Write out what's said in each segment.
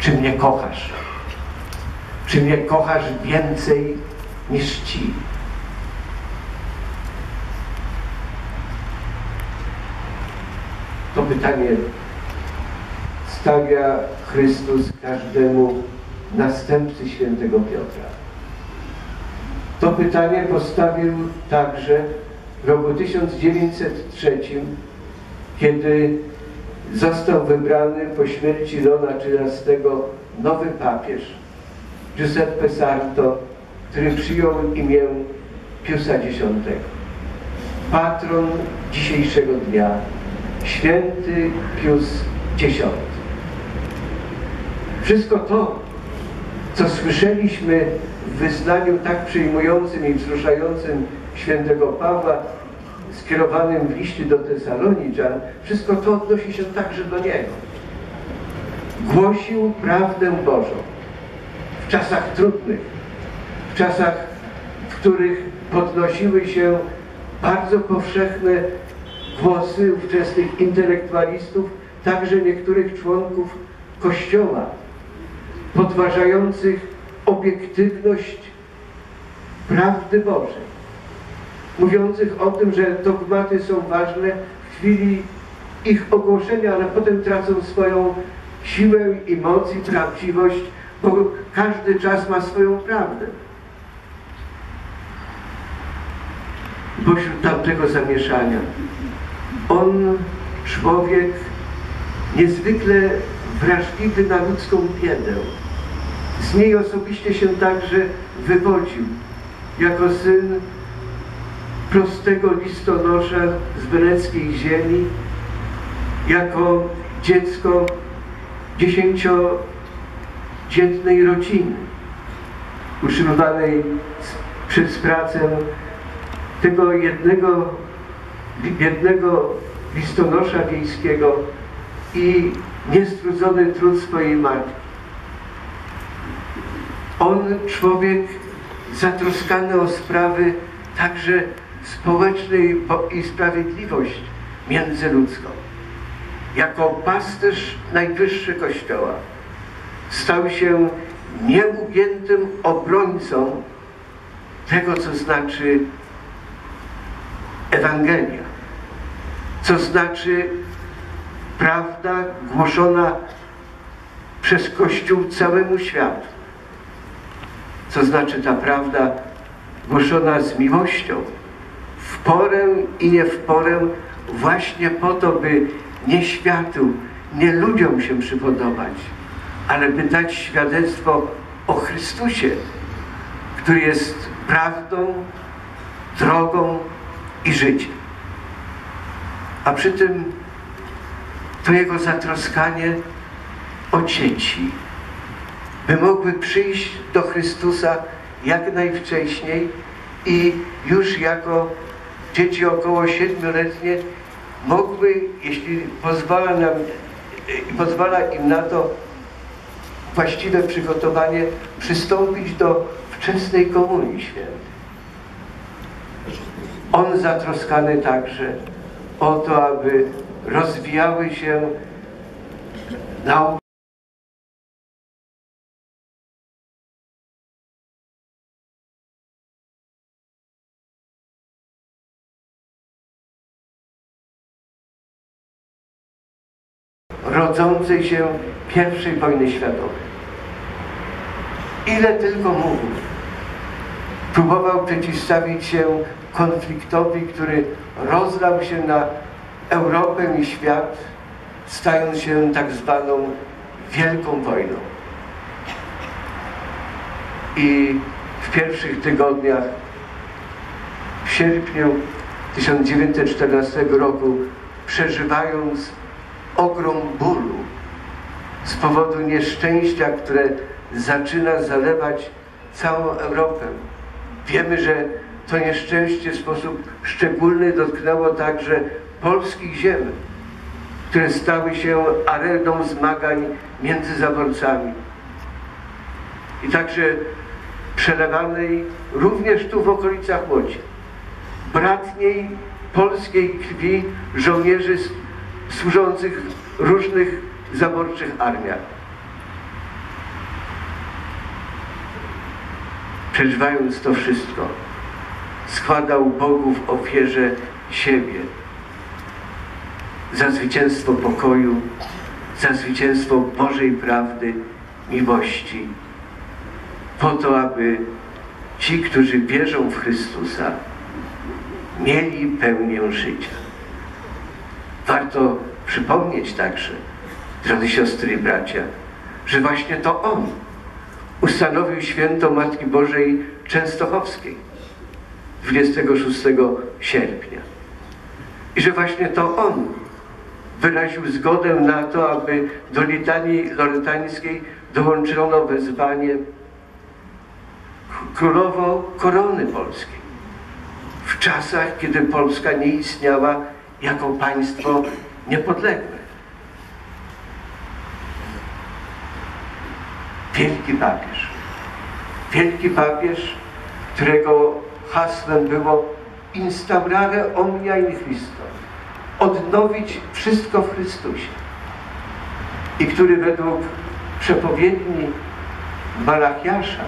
czy mnie kochasz? Czy mnie kochasz więcej niż Ci? To pytanie stawia Chrystus każdemu następcy świętego Piotra. To pytanie postawił także w roku 1903, kiedy został wybrany po śmierci Lona XIII nowy papież Giuseppe Sarto, który przyjął imię Piusa X. Patron dzisiejszego dnia, święty Pius X. Wszystko to, co słyszeliśmy w wyznaniu tak przyjmującym i wzruszającym świętego Pawła, skierowanym w liście do Tesaloniczan, wszystko to odnosi się także do niego. Głosił prawdę Bożą w czasach trudnych, w czasach, w których podnosiły się bardzo powszechne głosy ówczesnych intelektualistów, także niektórych członków Kościoła, podważających obiektywność prawdy Bożej, mówiących o tym, że dogmaty są ważne w chwili ich ogłoszenia, ale potem tracą swoją siłę i moc i prawdziwość, bo każdy czas ma swoją prawdę. Pośród tamtego zamieszania on, człowiek niezwykle wrażliwy na ludzką biedę, z niej osobiście się także wywodził, jako syn prostego listonosza z weneckiej ziemi, jako dziecko dziesięciodzietnej rodziny, utrzymywanej przez pracę tego jednego, jednego listonosza wiejskiego i niestrudzony trud swojej matki. On, człowiek zatroskany o sprawy także społecznej i sprawiedliwość międzyludzką. Jako pasterz najwyższy Kościoła stał się nieugiętym obrońcą tego, co znaczy Ewangelia, co znaczy prawda głoszona przez Kościół całemu światu. Co znaczy ta prawda głoszona z miłością, w porę i nie w porę, właśnie po to, by nie światu, nie ludziom się przypodobać, ale by dać świadectwo o Chrystusie, który jest prawdą, drogą i życiem. A przy tym to jego zatroskanie o dzieci, by mogły przyjść do Chrystusa jak najwcześniej i już jako dzieci około siedmioletnie mogły, jeśli pozwala nam pozwala im na to właściwe przygotowanie, przystąpić do wczesnej komunii świętej. On zatroskany także o to, aby rozwijały się nauki rodzącej się pierwszej wojny światowej. Ile tylko mógł, próbował przeciwstawić się konfliktowi, który rozlał się na Europę i świat, stając się tak zwaną Wielką Wojną. I w pierwszych tygodniach, w sierpniu 1914 roku, przeżywając ogrom bólu z powodu nieszczęścia, które zaczyna zalewać całą Europę. Wiemy, że to nieszczęście w sposób szczególny dotknęło także polskich ziem, które stały się areną zmagań między zaborcami. I także przelewanej również tu w okolicach Łodzi, bratniej polskiej krwi żołnierzy służących w różnych zaborczych armiach. Przeżywając to wszystko, składał Bogu w ofierze siebie za zwycięstwo pokoju, za zwycięstwo Bożej prawdy, miłości, po to, aby ci, którzy wierzą w Chrystusa, mieli pełnię życia. Warto przypomnieć także, drodzy siostry i bracia, że właśnie to On ustanowił święto Matki Bożej Częstochowskiej 26 sierpnia. I że właśnie to On wyraził zgodę na to, aby do litanii loretańskiej dołączono wezwanie królowo korony polskiej. W czasach, kiedy Polska nie istniała jako państwo niepodległe. Wielki papież. Wielki papież, którego hasłem było instaurare omnia in Christo. Odnowić wszystko w Chrystusie. I który według przepowiedni Malachiasza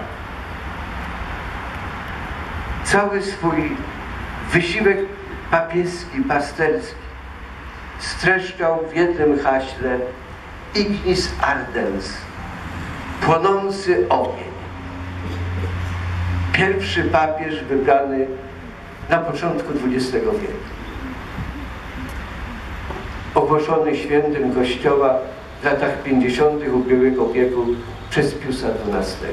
cały swój wysiłek papieski, pasterski streszczał w jednym haśle ignis ardens, płonący ogień. Pierwszy papież wybrany na początku XX wieku. Ogłoszony świętym Kościoła w latach 50. ubiegłego wieku przez Piusa XII.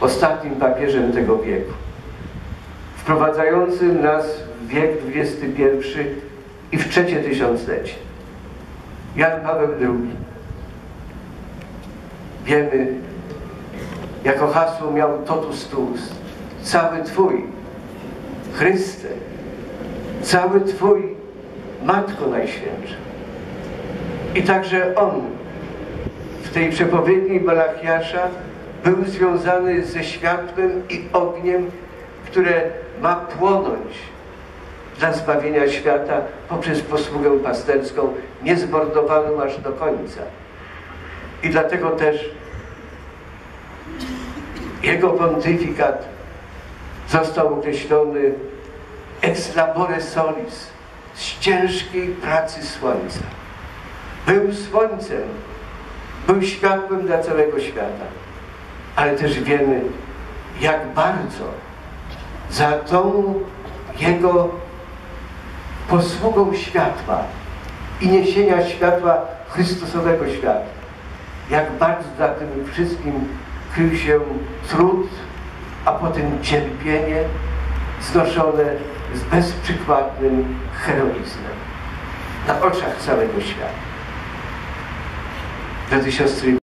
Ostatnim papieżem tego wieku. Wprowadzającym nas w wiek XXI i w trzecie tysiąclecie. Jan Paweł II. Wiemy, jako hasło miał totus tuus. Cały Twój, Chryste, cały Twój, Matko Najświętsza. I także On w tej przepowiedni Malachiasza był związany ze światłem i ogniem, które ma płonąć dla zbawienia świata poprzez posługę pasterską, niezmordowaną aż do końca. I dlatego też jego pontyfikat został określony ex labore solis, z ciężkiej pracy słońca. Był słońcem, był światłem dla całego świata, ale też wiemy, jak bardzo za tą jego posługą światła i niesienia światła Chrystusowego świata, jak bardzo za tym wszystkim krył się trud, a potem cierpienie znoszone z bezprzykładnym heroizmem na oczach całego świata. Drodzy siostry